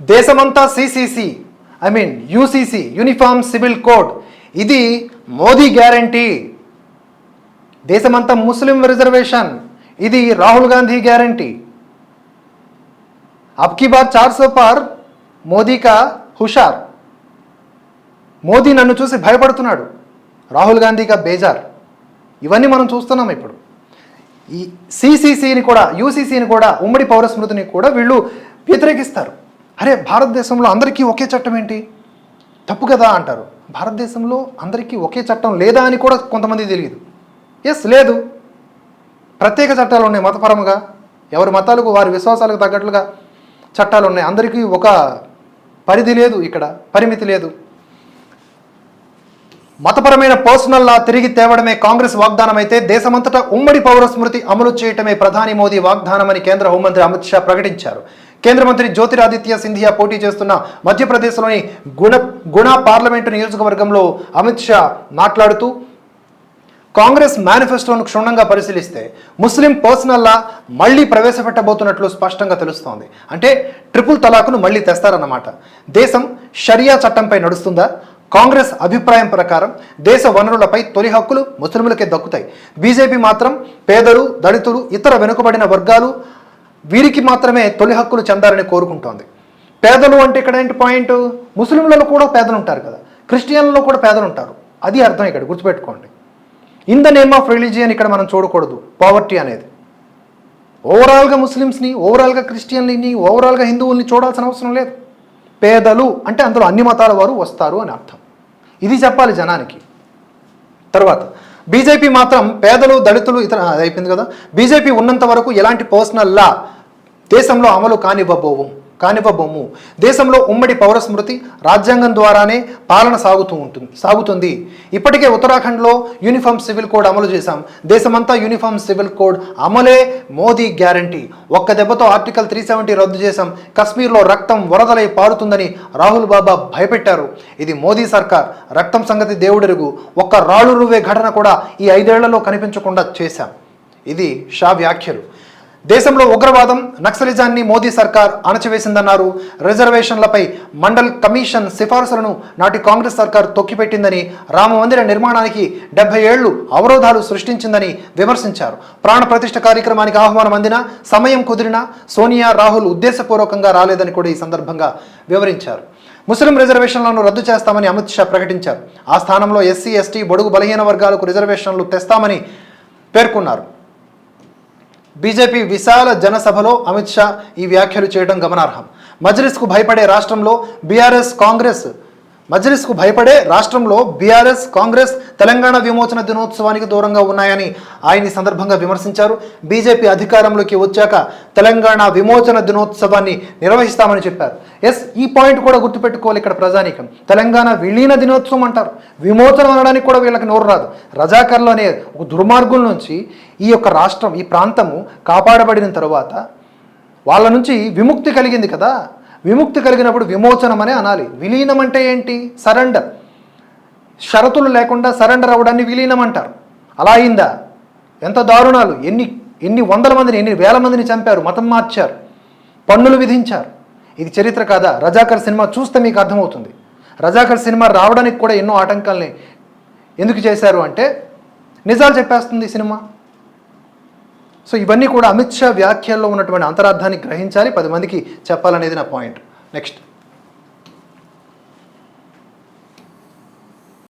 దేశమంతా CCC I mean UCC uniform civil code ఇది Modi guarantee దేశమంతా ముస్లిం రిజర్వేషన్ ఇది రాహుల్ గాంధీ గ్యారంటీ అబ్కి బార్ చార్ సో పార్ మోదీ కా హుషార్ మోదీ నన్ను చూసి భయపడుతున్నాడు రాహుల్ గాంధీ కా బేజార్ ఇవన్నీ మనం చూస్తున్నాం ఇప్పుడు ఈ సిసిసిని కూడా యూసిసిని కూడా ఉమ్మడి పౌర స్మృతిని కూడా వీళ్ళు వ్యతిరేకిస్తారు అరే భారతదేశంలో అందరికీ ఒకే చట్టం ఏంటి? తప్పు కదా అంటారు. భారతదేశంలో అందరికీ ఒకే చట్టం లేదా అని కూడా కొంతమంది తెలియదు. ఎస్ లేదు. ప్రత్యేక చట్టాలు ఉన్నాయి మతపరంగా ఎవరి మతాలకు వారి విశ్వాసాలకు తగ్గట్లుగా చట్టాలు ఉన్నాయి. అందరికీ ఒక పరిధి లేదు ఇక్కడ పరిమితి లేదు. మతపరమైన పర్సనల్ లా తిరిగి తేవడమే కాంగ్రెస్ వాగ్దానం అయితే దేశమంతటా ఉమ్మడి పౌర స్మృతి అమలు చేయటమే ప్రధాని మోదీ వాగ్దానమని కేంద్ర హోంమంత్రి అమిత్ షా ప్రకటించారు. కేంద్ర మంత్రి జ్యోతిరాదిత్య సింధియా పోటీ చేస్తున్న మధ్యప్రదేశ్లోని గుణ గుణ పార్లమెంటు నియోజకవర్గంలో అమిత్ షా మాట్లాడుతూ కాంగ్రెస్ మేనిఫెస్టోను క్షుణ్ణంగా పరిశీలిస్తే ముస్లిం పర్సనల్లా మళ్ళీ ప్రవేశపెట్టబోతున్నట్లు స్పష్టంగా తెలుస్తోంది. అంటే ట్రిపుల్ తలాక్ను మళ్ళీ తెస్తారన్నమాట. దేశం షరియా చట్టంపై నడుస్తుందా? కాంగ్రెస్ అభిప్రాయం ప్రకారం దేశ వనరులపై తొలి హక్కులు ముస్లింలకే దక్కుతాయి. బీజేపీ మాత్రం పేదలు దళితులు ఇతర వెనుకబడిన వర్గాలు వీరికి మాత్రమే తొలి హక్కులు చెందాలని కోరుకుంటోంది. పేదలు అంటే ఇక్కడ ఏంటి పాయింట్? ముస్లింలలో కూడా పేదలు ఉంటారు కదా. క్రిస్టియన్లలో కూడా పేదలు ఉంటారు అది అర్థం ఇక్కడ గుర్తుపెట్టుకోండి. In the name of religion ఇక్కడ మనం చూడకూడదు పావర్టీ అనేది. ఓవరాల్గా ముస్లిమ్స్ని ఓవరాల్గా క్రిస్టియన్ని ఓవరాల్గా హిందువుల్ని చూడాల్సిన అవసరం లేదు. పేదలు అంటే అందులో అన్ని మతాల వారు వస్తారు అని అర్థం. ఇది చెప్పాలి జనానికి. తర్వాత బీజేపీ మాత్రం పేదలు దళితులు ఇతర అది అయిపోయింది కదా. బీజేపీ ఉన్నంత వరకు ఎలాంటి పర్సనల్ లా దేశంలో అమలు కానివ్వబోవు. కానివ్వబొమ్ము దేశంలో ఉమ్మడి పౌర స్మృతి రాజ్యాంగం ద్వారానే పాలన సాగుతూ ఉంటుంది సాగుతుంది. ఇప్పటికే ఉత్తరాఖండ్లో యూనిఫామ్ సివిల్ కోడ్ అమలు చేశాం. దేశమంతా యూనిఫామ్ సివిల్ కోడ్ అమలే మోదీ గ్యారంటీ. ఒక్క దెబ్బతో ఆర్టికల్ త్రీ సెవెంటీ రద్దు చేశాం. కశ్మీర్లో రక్తం వరదలై పారుతుందని రాహుల్ బాబా భయపెట్టారు. ఇది మోదీ సర్కార్. రక్తం సంగతి దేవుడెరుగు. ఒక్క రాళ్ళు రువ్వే ఘటన కూడా ఈ ఐదేళ్ళలో కనిపించకుండా చేశాం. ఇది షా వ్యాఖ్యలు. దేశంలో ఉగ్రవాదం నక్సలిజాన్ని మోదీ సర్కార్ అణచివేసిందన్నారు. రిజర్వేషన్లపై మండల్ కమిషన్ సిఫార్సులను నాటి కాంగ్రెస్ సర్కార్ తొక్కిపెట్టిందని రామ మందిర నిర్మాణానికి డెబ్బై ఏళ్ళు అవరోధాలు సృష్టించిందని విమర్శించారు. ప్రాణ ప్రతిష్ఠ కార్యక్రమానికి ఆహ్వానం అందినా సమయం కుదిరినా సోనియా రాహుల్ ఉద్దేశపూర్వకంగా రాలేదని కూడా ఈ సందర్భంగా వివరించారు. ముస్లిం రిజర్వేషన్లను రద్దు చేస్తామని అమిత్ షా ప్రకటించారు. ఆ స్థానంలో ఎస్సీ ఎస్టీ బడుగు బలహీన వర్గాలకు రిజర్వేషన్లు తెస్తామని పేర్కొన్నారు. బీజేపీ విశాల జనసభలో అమిత్ షా ఈ వ్యాఖ్యలు చేయడం గమనార్హం. మజ్లిస్కు భయపడే రాష్ట్రంలో బీఆర్ఎస్ కాంగ్రెస్ మజ్లిస్కు భయపడే రాష్ట్రంలో బీఆర్ఎస్ కాంగ్రెస్ తెలంగాణ విమోచన దినోత్సవానికి దూరంగా ఉన్నాయని ఆయన సందర్భంగా విమర్శించారు. బీజేపీ అధికారంలోకి వచ్చాక తెలంగాణ విమోచన దినోత్సవాన్ని నిర్వహిస్తామని చెప్పారు. ఎస్ ఈ పాయింట్ కూడా గుర్తుపెట్టుకోవాలి ఇక్కడ ప్రజానీకం. తెలంగాణ విలీన దినోత్సవం అంటారు. విమోచనం అనడానికి కూడా వీళ్ళకి నోరు రాదు. రజాకర్లు అనే ఒక దుర్మార్గుల నుంచి ఈ యొక్క రాష్ట్రం ఈ ప్రాంతము కాపాడబడిన తర్వాత వాళ్ళ నుంచి విముక్తి కలిగింది కదా. విముక్తి కలిగినప్పుడు విమోచనం అనే అనాలి. విలీనం అంటే ఏంటి? సరెండర్. షరతులు లేకుండా సరెండర్ అవ్వడాన్ని విలీనం అంటారు అలా అయిందా? ఎంత దారుణాలు. ఎన్ని ఎన్ని వందల మందిని ఎన్ని వేల మందిని చంపారు. మతం మార్చారు. పన్నులు విధించారు. ఇది చరిత్ర కాదా? రజాకర్ సినిమా చూస్తే మీకు అర్థమవుతుంది. రజాకర్ సినిమా రావడానికి కూడా ఎన్నో ఆటంకాల్ని ఎందుకు చేశారు అంటే నిజాలు చెప్పేస్తుంది ఈ సినిమా. సో ఇవన్నీ కూడా అమిత్ షా వ్యాఖ్యల్లో ఉన్నటువంటి అంతరార్థాన్ని గ్రహించాలి. పది మందికి చెప్పాలనేది నా పాయింట్. నెక్స్ట్.